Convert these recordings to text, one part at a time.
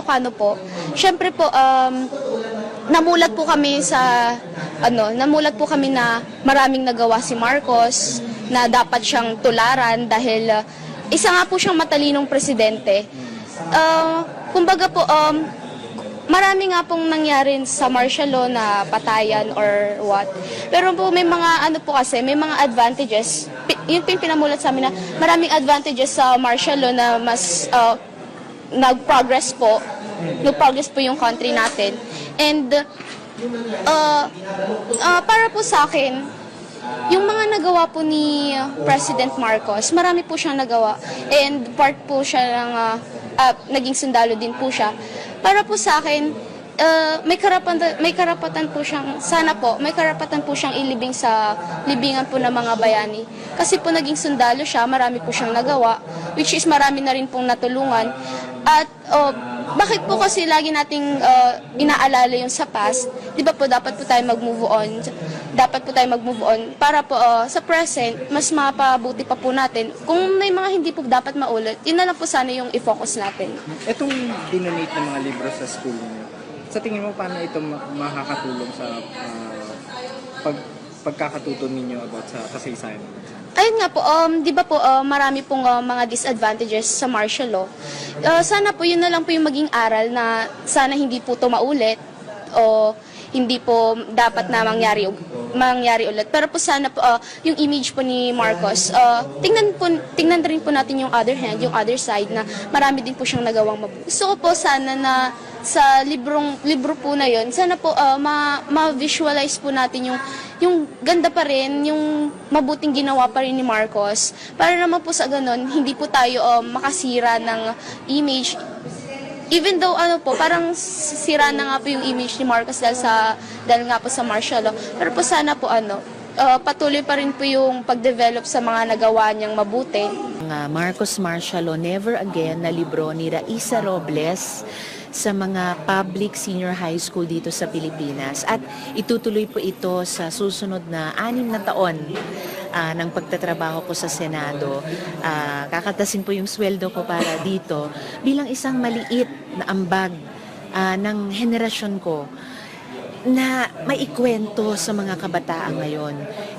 Ilocano po, syempre po, um, namulat po kami sa, ano, namulat po kami na maraming nagawa si Marcos, na dapat siyang tularan dahil uh, isa nga po siyang matalinong presidente. Uh, kumbaga po, um, marami nga pong nangyari sa martial law na patayan or what. Pero po may mga ano po kasi, may mga advantages. Po yung pinamulat sa amin na maraming advantages sa martial law na mas uh, nag-progress po. Nag-progress po yung country natin. And uh, uh, para po sa akin, yung mga nagawa po ni President Marcos, marami po siyang nagawa. And part po siya ng, uh, uh, naging sundalo din po siya. Para po sa akin, uh, may karapatan may karapatan po siyang sana po may karapatan po siyang ilibing sa libingan po ng mga bayani kasi po naging sundalo siya marami po siyang nagawa which is marami na rin pong natulungan at oh, bakit po kasi lagi nating uh, inaalala yung sa past di ba po dapat po tayo mag-move on? Dapat po tayo mag-move on para po uh, sa present mas mapabuti pa po natin. Kung may mga hindi po dapat maulit yun na lang po sana yung i-focus natin. Itong dinonate ng mga libro sa school niyo, sa tingin mo paano ito ma- makakatulong sa ah, pag pagkakatuto ninyo about sa kasaysayan? Ayun nga po, um, di ba po, uh, marami pong uh, mga disadvantages sa martial law. Uh, sana po, yun na lang po yung maging aral na sana hindi po to maulit o hindi po dapat na mangyari mangyari ulit. Pero po sana po uh, yung image po ni Marcos, uh, tingnan po tingnan rin po natin yung other hand, yung other side na marami din po siyang nagawang mabuti. Ko po sana na sa librong libro po na yon sana po uh, ma, ma-visualize po natin yung yung ganda pa rin yung mabuting ginawa pa rin ni Marcos. Para naman po sa ganun hindi po tayo uh, makasira ng image. Even though ano po parang sira na nga po yung image ni Marcos dahil sa dahil nga po sa martial law. Pero po sana po ano uh, patuloy pa rin po yung pag-develop sa mga nagawa niyang mabuti Ang Marcos Marshalo Never Again na libro ni Raisa Robles sa mga public senior high school dito sa Pilipinas. At itutuloy po ito sa susunod na anim na taon ah, ng pagtatrabaho ko sa Senado. Ah, kakatasin po yung sweldo ko para dito bilang isang maliit na ambag ah, ng henerasyon ko na maikwento sa mga kabataan ngayon.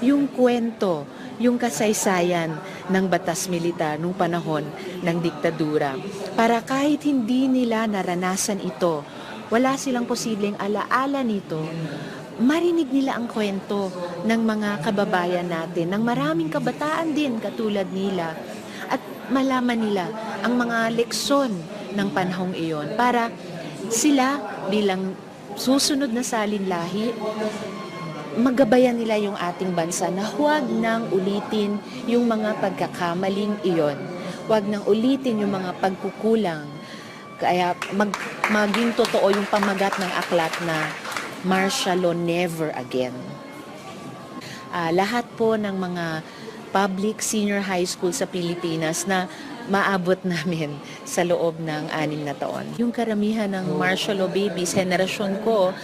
Yung kwento, yung kasaysayan ng batas militar nung panahon ng diktadura. Para kahit hindi nila naranasan ito, wala silang posibleng alaala nito, marinig nila ang kwento ng mga kababayan natin, ng maraming kabataan din katulad nila, at malaman nila ang mga leksyon ng panahong iyon para sila bilang susunod na salinlahi, magabayan nila yung ating bansa na huwag nang ulitin yung mga pagkakamaling iyon. Huwag nang ulitin yung mga pagkukulang. Kaya mag, maging totoo yung pamagat ng aklat na martial law never again. Ah, lahat po ng mga public senior high school sa Pilipinas na maabot namin sa loob ng anim na taon. Yung karamihan ng martial law babies, henerasyon ko,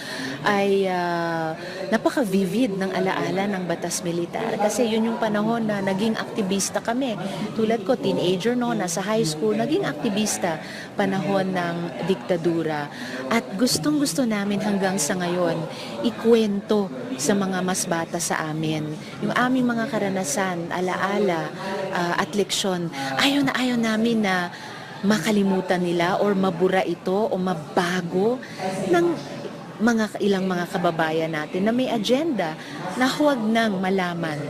ay ah, napaka-vivid ng alaala ng batas militar. Kasi yun yung panahon na naging aktivista kami. Tulad ko, teenager no, nasa high school, naging aktivista panahon ng diktadura. At gustong gusto namin hanggang sa ngayon, ikwento sa mga mas bata sa amin. Yung aming mga karanasan, alaala, ah, at leksyon. Ayaw na ayaw namin na makalimutan nila or mabura ito o mabago ng mga ilang mga kababayan natin na may agenda na huwag nang malaman,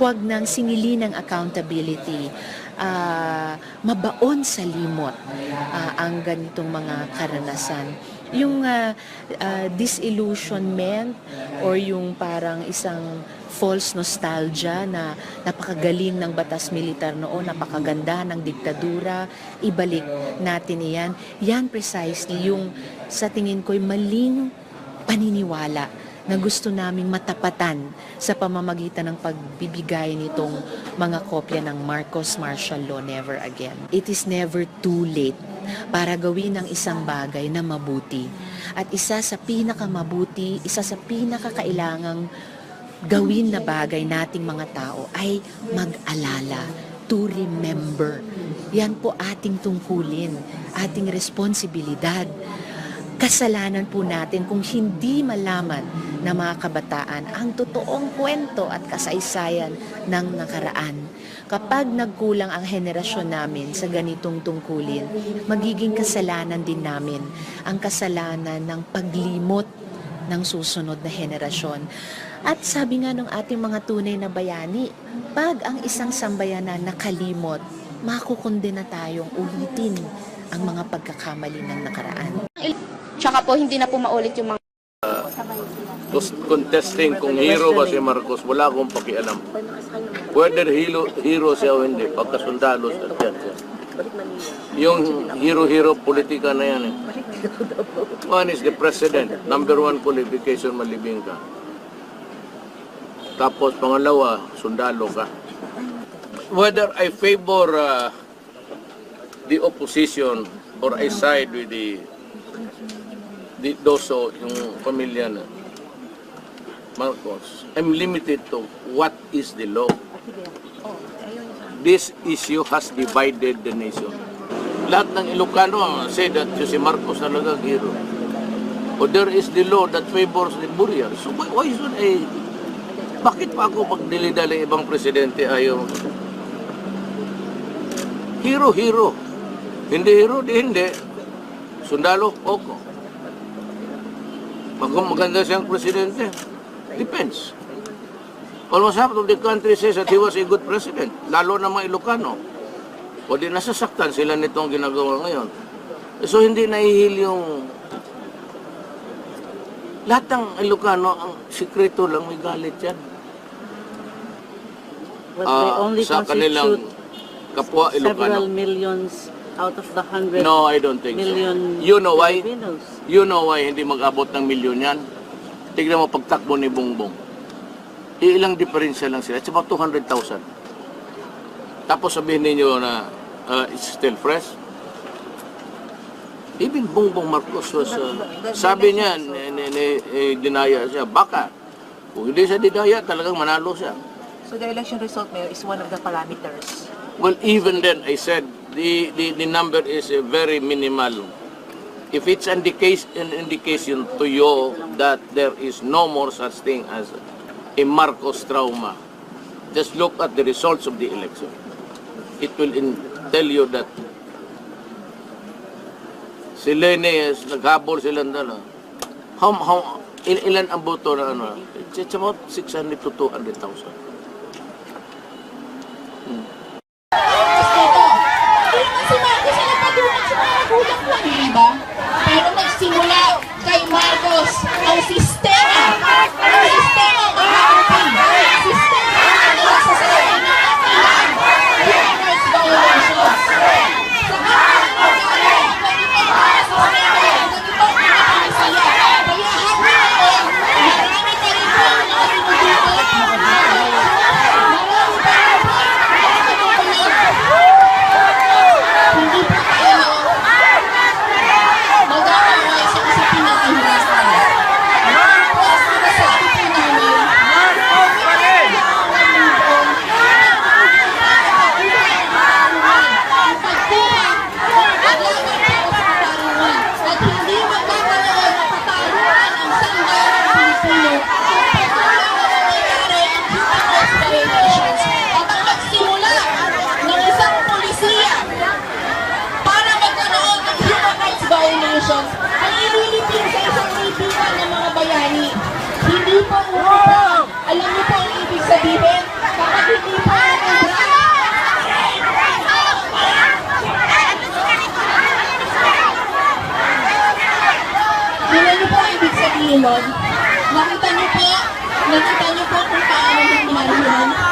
huwag nang singili ng accountability, ah, mabaon sa limot ah, ang ganitong mga karanasan. Yung ah, ah, disillusionment or yung parang isang false nostalgia na napakagaling ng batas militar noon, napakaganda ng diktadura, ibalik natin iyan. Yan precisely yung sa tingin ko'y maling paniniwala na gusto naming matapatan sa pamamagitan ng pagbibigay nitong mga kopya ng Marcos Martial Law Never Again. It is never too late para gawin ang isang bagay na mabuti. At isa sa pinakamabuti, isa sa pinakakailangang gawin na bagay nating mga tao ay mag-alala to remember. Yan po ating tungkulin, ating responsibilidad. Kasalanan po natin kung hindi malaman ng mga kabataan ang totoong kwento at kasaysayan ng nakaraan. Kapag nagkulang ang henerasyon namin sa ganitong tungkulin, magiging kasalanan din namin ang kasalanan ng paglimot ng susunod na henerasyon. At sabi nga ng ating mga tunay na bayani, pag ang isang sambayanan nakalimot, makukundena tayong ulitin ang mga pagkakamali ng nakaraan. Tsaka po, hindi na po maulit yung mga contesting kung hero ba si Marcos, wala akong pakialam. Whether hero, hero siya o hindi, pagkasundalo yan siya. Yung hero-hero politika na yan eh. One is the president. Number one qualification, malibing ka. Tapos pangalawa, sundalo ka. Whether I favor uh, the opposition or I side with the di Doso, yung pamilya na Marcos, I'm limited to what is the law. This issue has divided the nation. Lahat ng Ilocano say that si Marcos talaga hero. O there is the law that favors the burial. So why, why should I... Bakit pa ako pag dilidali ibang presidente ayaw? Hero, hero. Hindi hero, di hindi. Sundalo, oko. Mag maganda siyang presidente. Depends. Almost half of the country says that he was a good president. Lalo na mga Ilocano. O di nasasaktan sila nitong ginagawa ngayon. So hindi nahihil yung... Lahat ng Ilocano, ang sikreto lang, may galit yan. But they Ah, only sa kanilang kapwa several Ilocano. millions out of the hundred No, I don't think so. million You know why? Filipinos. You know why hindi mag-abot ng milyon yan? Tignan mo pagtakbo ni Bongbong. Iilang diferensya lang sila. It's about 200,000. Tapos sabihin ninyo na uh, it's still fresh. Even Bongbong Marcos was, uh, sabi niya, ni, ni, ni, dinaya siya, baka. Kung hindi siya dinaya, talagang manalo siya. So the election result, Mayor, is one of the parameters. Well, even then, I said, the, the, the number is uh, very minimal. If it's indication, an indication to you that there is no more such thing as a Marcos trauma, just look at the results of the election. It will in, tell you that si Lenes, naghabol silang dala. How, how, il, ilan ang boto na ano? It's, about 600 to 200,000. si nagsimula kay Marcos ang sistema. Ang sistema mahahapi. Sistema na nagsasabi na ilang human rights violations. Sa kanilang pagkala, ganito ang sistema, ganito ang mga polisiya. Kaya hanggang ngayon, marami pa rin po ang mga tinututok. Marami pa rin po ang mga tinututok. Hindi po tayo mag-aaway sa usapin ng kahirapan. Ngayon po, sinasabi po namin, ang pagkuha at laban po sa katarungan at hindi magkakaroon ng katarungan ang sambayan ng Pilipino kung patuloy na nangyayari ang human rights violations at ang magsimula ng isang polisiya para magkaroon ng human rights violations ang ililipin sa isang kaibigan ng mga bayani. Umupo. Alam niyo po ang ibig sabihin? Kapag hindi po. Alam niyo po ang ibig sabihin nun? Nakita niyo po? Nakita niyo po kung paano nangyari yun?